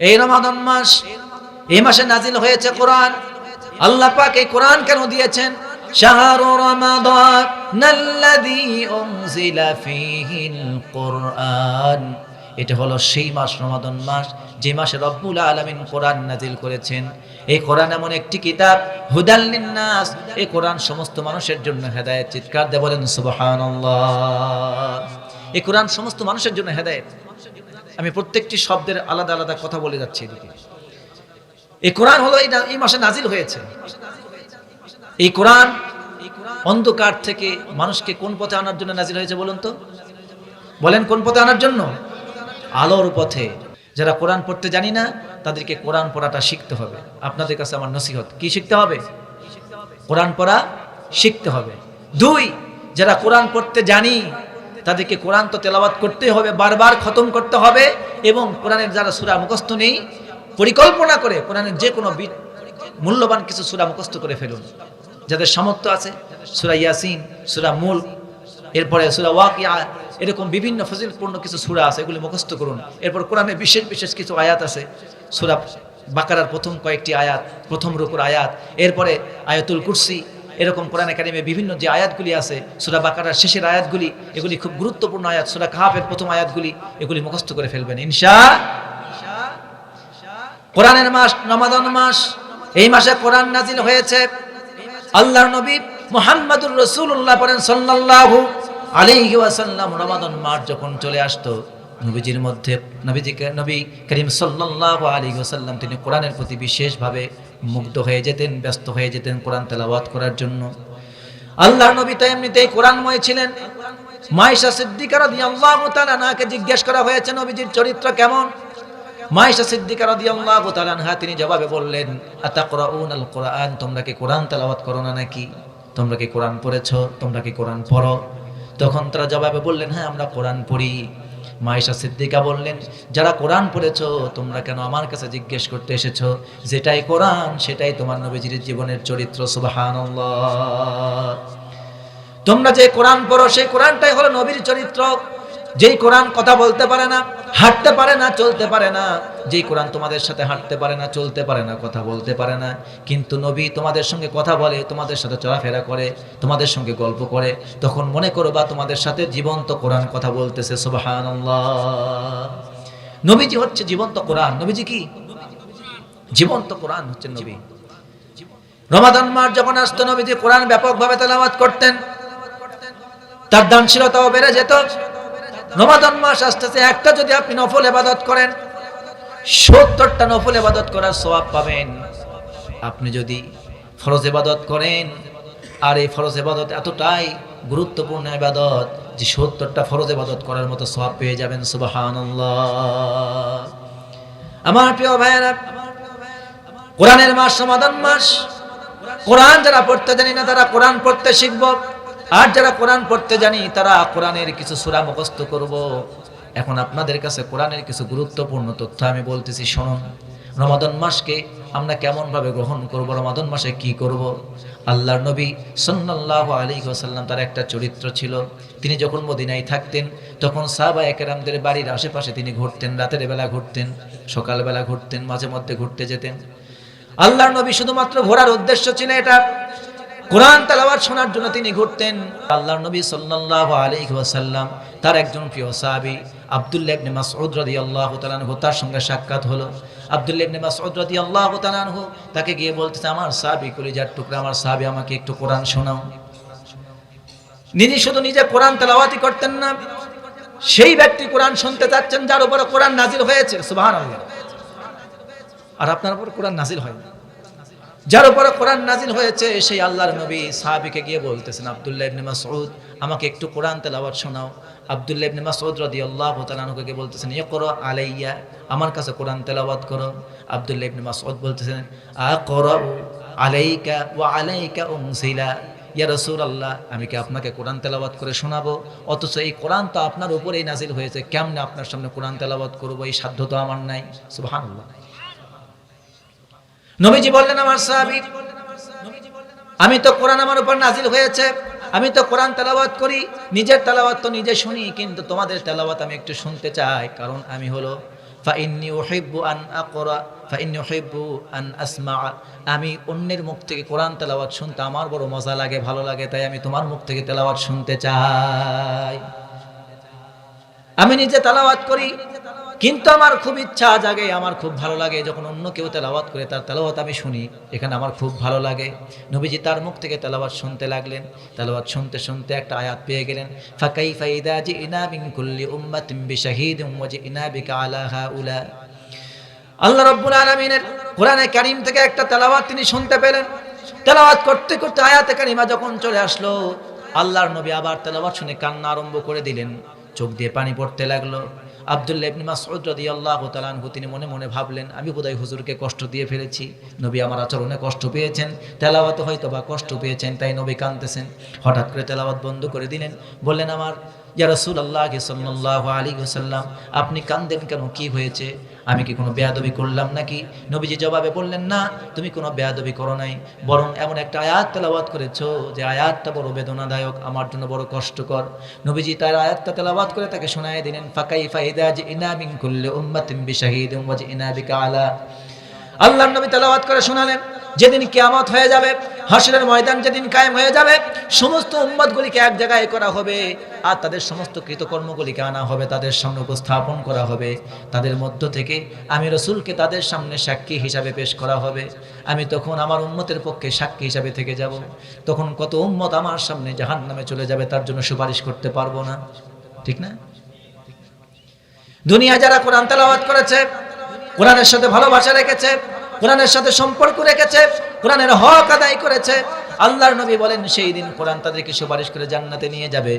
এই রমাদন মাস, এই মাসে নাজিল হয়েছে কোরআন। আল্লাহ পাক এই কোরআন কেন দিয়েছেন? শাহরু রমাদান আল্লাযী উনজিলা ফীহিল কোরআন। এটা হলো সেই মাস, রমাদান মাস, যে মাসে রব্বুল আলামিন কোরআন নাজিল করেছেন। এই কোরআন এমন একটি কিতাব, হুদাল লিন্নাস। এই কোরআন সমস্ত মানুষের জন্য হেদায়েত, চিৎকার দিয়ে বলেন সুবহানাল্লাহ। এই কোরআন সমস্ত মানুষের জন্য হেদায়েত। আমি প্রত্যেকটি শব্দের আলাদা আলাদা কথা বলে যাচ্ছি এদিকে। এই কোরআন হলো এই মাসে নাজিল হয়েছে। এই কোরআন অন্ধকার থেকে মানুষকে কোন পথে আনার জন্য নাজিল হয়েছে বলুন তো? বলেন কোন পথে আনার জন্য? আলোর পথে। যারা কোরআন পড়তে জানি না, তাদেরকে কোরআন পড়াটা শিখতে হবে। আপনাদের কাছে আমার নসিহত। কি শিখতে হবে? কোরআন পড়া শিখতে হবে। দুই, যারা কোরআন পড়তে জানি তাদেরকে কোরআন তো তেলাওয়াত করতে হবে, বারবার খতম করতে হবে এবং কোরআনের যারা সুরা মুখস্থ নেই, পরিকল্পনা করে কোরআনের যে কোনো মূল্যবান কিছু সুরা মুখস্থ করে ফেলুন। যাদের সামর্থ্য আছে, সুরা ইয়াসিন, সুরা মুল, এরপরে সুরা ওয়াকিয়া, এরকম বিভিন্ন ফজিলপূর্ণ কিছু সুরা আছে, এগুলি মুখস্থ করুন। এরপর কোরআনে বিশেষ বিশেষ কিছু আয়াত আছে। সুরা বাকারার প্রথম কয়েকটি আয়াত, প্রথম রুকুর আয়াত, এরপরে আয়াতুল কুরসি এরকম কোরআন একাডেমি বিভিন্ন যে আয়াতগুলি আছে, সুরা বাকারার শেষের আয়াতগুলি, এগুলি খুব গুরুত্বপূর্ণ আয়াত, সুরা কাহাফের প্রথম আয়াতগুলি, এগুলি মুখস্থ করে ফেলবেন, ইনশা কোরআনের মাস, রমাদান মাস, এই মাসে কোরআন নাজিল হয়েছে। আল্লাহর নবী মুহাম্মাদুর রাসূলুল্লাহ পড়েন সাল্লাল্লাহু আলাইহি ওয়াসাল্লাম রমাদান মাস যখন চলে আসতো নবীজির মধ্যে, নবীজিকে, নবী করিম সাল্লাল্লাহু আলাইহি ওয়াসাল্লাম তিনি কোরআনের প্রতি বিশেষভাবে মুগ্ধ হয়ে যেতেন, ব্যস্ত হয়ে যেতেন কোরআন তেলাওয়াত করার জন্য। আল্লাহ নবী তো এমনিতেই কোরআনময় ছিলেন। মাইশা সিদ্দিকার রাদিয়াল্লাহু তাআলা নাকে জিজ্ঞেস করা হয়েছে, নবীজির চরিত্র কেমন? মাইশা সিদ্দিকা রাদিয়াল্লাহু তাআলা আনহা তিনি জবাবে বললেন আতাকরাউনাল কোরআন তোমরা কি কোরআন তেলাওয়াত করো না নাকি? তোমরা কি কোরআন পড়েছো? তোমরা কি কোরআন পড়ো? তখন তারা জবাবে বললেন হ্যাঁ আমরা কোরআন পড়ি। মাইশা সিদ্দিকা বললেন, যারা কোরআন পড়েছ, তোমরা কেন আমার কাছে জিজ্ঞেস করতে এসেছ? যেটাই কোরআন, সেটাই তোমার নবীজির জীবনের চরিত্র সুবাহান তোমরা যে কোরআন পড়ো, সেই কোরআনটাই হলো নবীর চরিত্র। যেই কোরআন কথা বলতে পারে না, হাঁটতে পারে না, চলতে পারে না, যেই কোরআন তোমাদের সাথে হাঁটতে পারে না, চলতে পারে না, কথা বলতে পারে না, কিন্তু নবী তোমাদের সঙ্গে কথা বলে, তোমাদের সাথে চলাফেরা করে, তোমাদের সঙ্গে গল্প করে, তখন মনে করো বা তোমাদের সাথে জীবন্ত কোরআন কথা বলতেছে, সুবহানাল্লাহ। নবীজি হচ্ছে জীবন্ত কোরআন, নবীজি কি? জীবন্ত কোরআন হচ্ছে নবী। রমাদান মাস যখন আসতো, নবীজি কোরআন ব্যাপকভাবে তেলাওয়াত করতেন। তার দানশীলতাও বেড়ে যেত। রমাদান মাস আসতেছে, একটা যদি আপনি নফল এবাদত করেন, সত্তরটা নফল এবাদত করার সওয়াব পাবেন। আপনি যদি ফরজ এবাদত করেন, আর এই ফরজ এবাদত এতটাই গুরুত্বপূর্ণ এবাদত যে সত্তরটা ফরজ এবাদত করার মতো সওয়াব পেয়ে যাবেন, সুবহানাল্লাহ। আমার প্রিয় ভাইয়েরা, কোরআনের মাস সমাধান মাস, কোরআন যারা পড়তে জানি না, তারা কোরআন পড়তে শিখব। আর যারা কোরআন পড়তে জানি, তারা কোরআনের কিছু সূরা মুখস্থ করব। এখন আপনাদের কাছে কোরআনের কিছু গুরুত্বপূর্ণ তথ্য আমি বলতেছি, শুনুন। রমাদন মাসকে আমরা কেমন ভাবে গ্রহণ করব, রমাদন মাসে কি করব? আল্লাহর নবী সাল্লাল্লাহু আলাইহি ওয়াসাল্লাম তার একটা চরিত্র ছিল। তিনি যখন মদিনায় থাকতেন, তখন সাহাবা একরামদের বাড়ির আশেপাশে তিনি ঘুরতেন, রাতের বেলা ঘুরতেন, সকালবেলা ঘুরতেন, মাঝে মধ্যে ঘুরতে যেতেন। আল্লাহর নবী শুধুমাত্র ঘোরার উদ্দেশ্য ছিল এটা। কোরআন তেলাওয়াত শোনার জন্য তিনি ঘুরতেন। আল্লাহ নবী সাল্লাল্লাহু আলাইহি ওয়াসাল্লাম তার একজন প্রিয় সাহাবী আব্দুল্লাহ ইবনে মাসউদ রাদিয়াল্লাহু তাআলা আনহু তার সঙ্গে সাক্ষাৎ হলো। আব্দুল্লাহ ইবনে মাসউদ রাদিয়াল্লাহু তাআলা আনহু তাকে গিয়ে বলতেছে, আমার সাহাবী কলিজার টুকরা, আমার সাহাবী আমাকে একটু কোরআন শোনাও। নিজে শুধু নিজে কোরআন তেলাওয়াতই করতেন না, সেই ব্যক্তি কোরআন শুনতে চাচ্ছেন যার উপরে কোরআন নাজিল হয়েছে, সুবহানাল্লাহ। আর আপনার উপর কোরআন নাজিল হয় যার উপরে কোরআন নাজিল হয়েছে, সেই আল্লাহর নবী সাহাবিকে গিয়ে বলতেছেন, আব্দুল্লাহ ইবনে মাসউদ, আমাকে একটু কোরআন তেলাওয়াত শোনাও। আব্দুল্লাহ ইবনে মাসউদ রাদিয়াল্লাহু তাআলা আনহুকে গিয়ে বলতেছেন, ইকরা আলাইয়া, আমার কাছে কোরআন তেলাওয়াত করো। আব্দুল্লাহ ইবনে মাসউদ বলতেছেন আকরাউ আলাইকা ওয়া আলাইকা উনসিলা। ইয়া রসুল আল্লাহ আমি কি আপনাকে কোরআন তেলাওয়াত করে শোনাবো? অথচ এই কোরআন তো আপনার উপরেই নাজিল হয়েছে, কেমনে আপনার সামনে কোরআন তেলাওয়াত করব? এই সাধ্য তো আমার নাই। সুবহানাল্লাহ। নবীজি বললেন আমার সাহাবী, আমি তো কোরআন আমার উপর নাজিল হয়েছে, আমি তো কোরআন তেলাওয়াত করি, নিজের তেলাওয়াত তো নিজে শুনি, কিন্তু তোমাদের তেলাওয়াত আমি একটু শুনতে চাই, কারণ আমি হলো আমি অন্যের মুখ থেকে কোরআন তেলাওয়াত শুনতে আমার বড় মজা লাগে, ভালো লাগে, তাই আমি তোমার মুখ থেকে তেলাওয়াত শুনতে চাই। আমি নিজে তেলাওয়াত করি কিন্তু আমার খুব ইচ্ছা জাগে, আমার খুব ভালো লাগে যখন অন্য কেউ তেলাওয়াত করে, তার তেলাওয়াত আমি শুনি, এখানে আমার খুব ভালো লাগে। নবীজি তার মুখ থেকে তেলাওয়াত শুনতে লাগলেন, তেলাওয়াত শুনতে শুনতে একটা আয়াত পেয়ে গেলেন ফাকাই ফাইদা জি ইনা বিন কুল্লি উম্মাতিন বিশাহিদ ওয়া ইনা বিকা আলা হাউলা। আল্লাহ রব্বুল আলমিনের কোরআনে কারিম থেকে একটা তেলাওয়াত তিনি শুনতে পেলেন। তেলাওয়াত করতে করতে আয়াতে কারিমা যখন চলে আসলো, আল্লাহর নবী আবার তেলাওয়াত শুনে কান্না আরম্ভ করে দিলেন। চোখ দিয়ে পানি পড়তে লাগল। আব্দুল্লাহ ইবনে মাসউদ রাদিয়াল্লাহু তাআলা আনহু, তিনি মনে মনে ভাবলেন, আমি বোধহয় হুজুরকে কষ্ট দিয়ে ফেলেছি। নবী আমার আচরণে কষ্ট পেয়েছেন, তেলাওয়াতে হয়তো বা কষ্ট পেয়েছেন, তাই নবী কাঁদতেছেন। হঠাৎ করে তেলাওয়াত বন্ধ করে দিলেন। বললেন, আমার ইয়া রাসূলুল্লাহ সাল্লাল্লাহু আলাইহি ওয়াসাল্লাম, আপনি কান্দেন কেন? কি হয়েছে? আমি কি কোনো বেয়াদবি করলাম নাকি? নবীজি জবাবে বললেন, না, তুমি কোনো বেয়াদবি করো নাই। বরং এমন একটা আয়াত তেলাওয়াত করেছ যে আয়াতটা বড় বেদনাদায়ক, আমার জন্য বড় কষ্টকর। নবীজি তার আয়াতটা তেলাওয়াত করে তাকে শোনায় দিলেন ফাকাই ফাইদা যে ইনা করলে কুল্লি উম্মাতিন বিশাহিদিন ওয়া জিনা বিকা আলা আল্লাহর নবী তেলাওয়াত করে শোনালেন, যেদিন কেয়ামত হয়ে যাবে, হাসরের ময়দান যেদিন কায়েম হয়ে যাবে, সমস্ত উম্মতগুলিকে এক জায়গায় করা হবে, আর তাদের সমস্ত কৃতকর্মগুলিকে আনা হবে, তাদের সামনে উপস্থাপন করা হবে। তাদের মধ্য থেকে আমি রসুলকে তাদের সামনে সাক্ষী হিসাবে পেশ করা হবে। আমি তখন আমার উম্মতের পক্ষে সাক্ষী হিসাবে থেকে যাব। তখন কত উম্মত আমার সামনে জাহান নামে চলে যাবে, তার জন্য সুপারিশ করতে পারব না। ঠিক না? দুনিয়া যারা কোরআন তেলাওয়াত করেছে কোরআনের সাথে ভালোবাসা রেখেছে, কোরআনের সাথে সম্পর্ক রেখেছে, কোরআনের হক আদায় করেছে। আল্লাহর নবী বলেন, সেই দিন কোরআন তাদেরকে সুপারিশ করে জান্নাতে নিয়ে যাবে।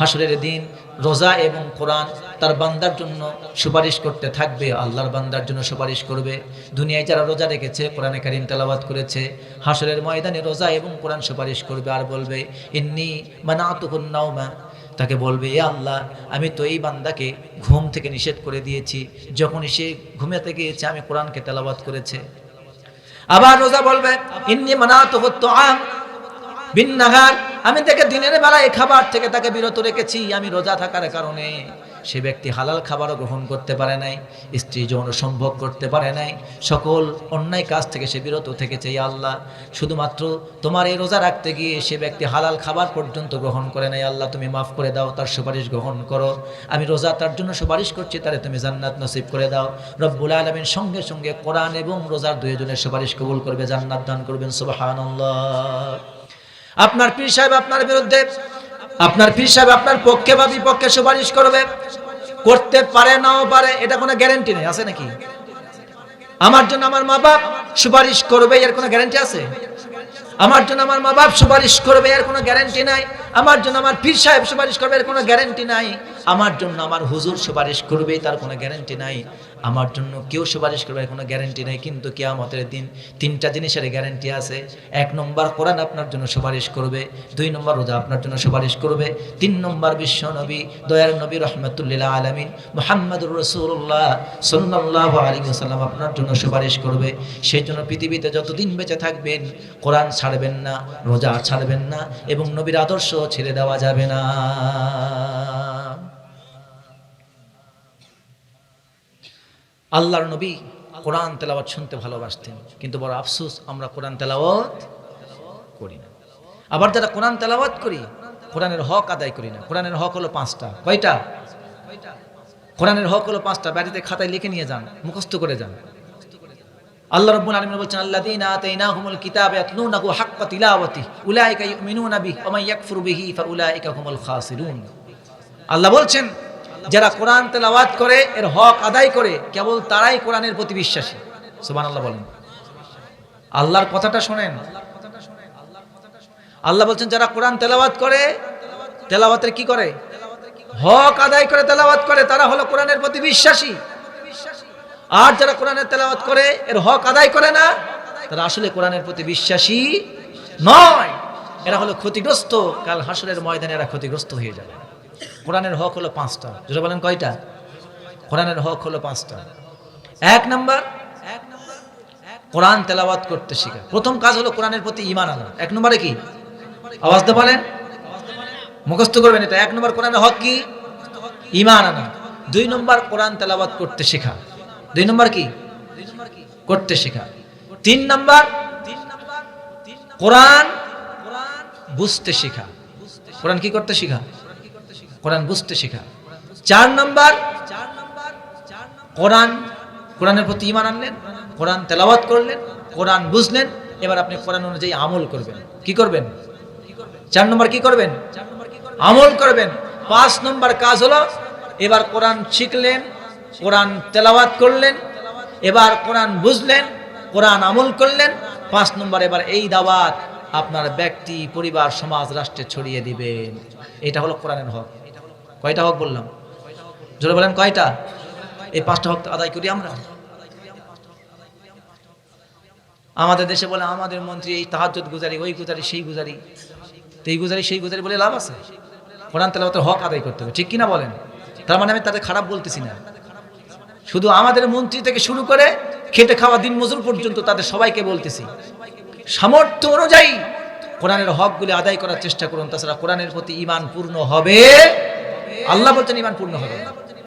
হাসরের দিন রোজা এবং কোরআন তার বান্দার জন্য সুপারিশ করতে থাকবে। আল্লাহর বান্দার জন্য সুপারিশ করবে। দুনিয়ায় যারা রোজা রেখেছে, কোরআনে কারিম তেলাওয়াত করেছে হাসরের ময়দানে রোজা এবং কোরআন সুপারিশ করবে। আর বলবে, ইন্নি মানাতুকুন নাওমা তাকে বলবে, এ আল্লাহ, আমি তো এই বান্দাকে ঘুম থেকে নিষেধ করে দিয়েছি। যখনই সে ঘুমাতে গিয়েছে, আমি কোরআনকে তেলাবাদ করেছে। আবার রোজা বলবে, ইন্নি মানা তো বিন নাহার আমি তাকে দিনের বেলায় খাবার থেকে তাকে বিরত রেখেছি। আমি রোজা থাকার কারণে সে ব্যক্তি হালাল খাবারও গ্রহণ করতে পারে নাই, স্ত্রী যৌন সম্ভব করতে পারে নাই, সকল অন্যায় কাজ থেকে সে বিরত থেকেছে আল্লাহ। শুধুমাত্র তোমার এই রোজা রাখতে গিয়ে সে ব্যক্তি হালাল খাবার পর্যন্ত গ্রহণ করে নাই, আল্লাহ তুমি মাফ করে দাও, তার সুপারিশ গ্রহণ করো। আমি রোজা তার জন্য সুপারিশ করছি, তারে তুমি জান্নাত নসিব করে দাও। রব্বুল আলমিন সঙ্গে সঙ্গে কোরআন এবং রোজার দুইজনের সুপারিশ কবুল করবে, জান্নাত দান করবেন, সুবহানাল্লাহ। আপনার পীর সাহেব আপনার বিরুদ্ধে আপনার পীর সাহেব আপনার পক্ষে বা বিপক্ষে সুপারিশ করবে। করতে পারে নাও পারে, এটা কোনো গ্যারেন্টি নেই, আছে নাকি? আমার জন্য আমার মা বাপ সুপারিশ করবে, এর কোনো গ্যারেন্টি আছে? আমার জন্য আমার মা বাপ সুপারিশ করবে, এর কোনো গ্যারেন্টি নাই। আমার জন্য আমার পীর সাহেব সুপারিশ করবে, এর কোনো গ্যারেন্টি নাই। আমার জন্য আমার হুজুর সুপারিশ করবে, তার কোনো গ্যারেন্টি নাই। আমার জন্য কেউ সুপারিশ করবে কোনো গ্যারেন্টি নাই। কিন্তু কেয়ামতের দিন তিনটা জিনিসের গ্যারেন্টি আছে। এক নম্বর, কোরআন আপনার জন্য সুপারিশ করবে, দুই নম্বর, রোজা আপনার জন্য সুপারিশ করবে, তিন নম্বর, বিশ্ব নবী দয়ার নবী রহমতুল্লাহ আলমিন, মোহাম্মদুর রসুল্লাহ সাল্লাহ আলী সাল্লাম আপনার জন্য সুপারিশ করবে। সেই জন্য পৃথিবীতে যতদিন বেঁচে থাকবেন, কোরআন ছাড়বেন না, রোজা ছাড়বেন না, এবং নবীর আদর্শ ছেড়ে দেওয়া যাবে না। আল্লাহর নবী কোরআন তেলাওয়াত শুনতে ভালোবাসতেন, কিন্তু বড় আফসোস, আমরা কোরআন তেলাওয়াত করি না। আবার যারা কোরআন তেলাওয়াত করি, কোরআনের হক আদায় করি না। কোরআনের হক হলো পাঁচটা। কয়টা? কোরআনের হক হলো পাঁচটা। বাড়িতে খাতায় লিখে নিয়ে যান, মুখস্থ করে যান। আল্লাহ রাব্বুল আলামিন বলছেন, আল্লাযীনা আতাইনাহুমুল কিতাবা ইয়াতলুনাহু হাক্কা তিলাওয়াতি, উলাইকা ইউমিনুনা বিহি, ওয়া মান ইয়াকফুর বিহি ফাউলাইকা হুমুল খাসিরুন. আল্লাহ বলছেন, যারা কোরআন তেলাওয়াত করে, এর হক আদায় করে, কেবল তারাই কোরআনের প্রতি বিশ্বাসী। সুবহানাল্লাহ বলেন। আল্লাহর কথাটা শোনেন। আল্লাহ বলছেন, যারা কোরআন তেলাওয়াত করে, তেলাওয়াতের কি করে? হক আদায় করে, তেলাওয়াত করে, তারা হলো কোরআনের প্রতি বিশ্বাসী। আর যারা কোরআনের তেলাওয়াত করে, এর হক আদায় করে না, তারা আসলে কোরআনের প্রতি বিশ্বাসী নয়। এরা হলো ক্ষতিগ্রস্ত, কাল হাসরের ময়দানে এরা ক্ষতিগ্রস্ত হয়ে যাবে। কোরআনের হক হলো পাঁচটা। যেটা বলেন কয়টা? কোরআনের হক হলো পাঁচটা। এক নাম্বার, কোরআন তেলাওয়াত করতে শেখা। প্রথম কাজ হলো কোরআনের প্রতি ইমান আনা। এক নম্বরে কি? আওয়াজ তো বলেন। মুখস্থ করবেন এটা। এক নম্বর কোরআনের হক কি? ইমান আনা। দুই নম্বর কোরআন তেলাওয়াত করতে শেখা। দুই নম্বর কি? করতে শেখা। তিন নম্বর, কোরআন বুঝতে শেখা। কোরআন কি করতে শেখা? কোরআন বুঝতে শেখা। চার নম্বর, কোরআন, কোরআনের প্রতি ইমান আনলেন, কোরআন তেলাওয়াত করলেন, কোরআন বুঝলেন, এবার আপনি কোরআন অনুযায়ী আমল করবেন। কি করবেন? চার নম্বর কি করবেন? আমল করবেন। পাঁচ নম্বর কাজ হলো, এবার কোরআন শিখলেন কোরআন তেলাওয়াত করলেন, এবার কোরআন বুঝলেন, কোরআন আমল করলেন, পাঁচ নম্বর এবার এই দাওয়াত আপনার ব্যক্তি, পরিবার, সমাজ, রাষ্ট্রে ছড়িয়ে দিবেন। এটা হলো কোরআনের হক। কয়টা হক বললাম? জোরে বলেন কয়টা? এই পাঁচটা হক আদায় করি আমরা। আমাদের দেশে বলে, আমাদের মন্ত্রী এই তাহাজ্জুদ গুজারি, ওই গুজারি, সেই গুজারি। এই গুজারি, সেই গুজারি বলে লাভ আছে? কোরআন তেলাওয়াতের হক আদায় করতে হবে। ঠিক কিনা বলেন? তার মানে আমি তাদের খারাপ বলতেছি না। শুধু আমাদের মন্ত্রী থেকে শুরু করে খেটে খাওয়া দিন মজুর পর্যন্ত তাদের সবাইকে বলতেছি। সামর্থ্য অনুযায়ী কোরআনের হকগুলি আদায় করার চেষ্টা করুন, তাছাড়া কোরআনের প্রতি ইমান পূর্ণ হবে। আল্লাহ বলছেন ইমান পূর্ণ হবে।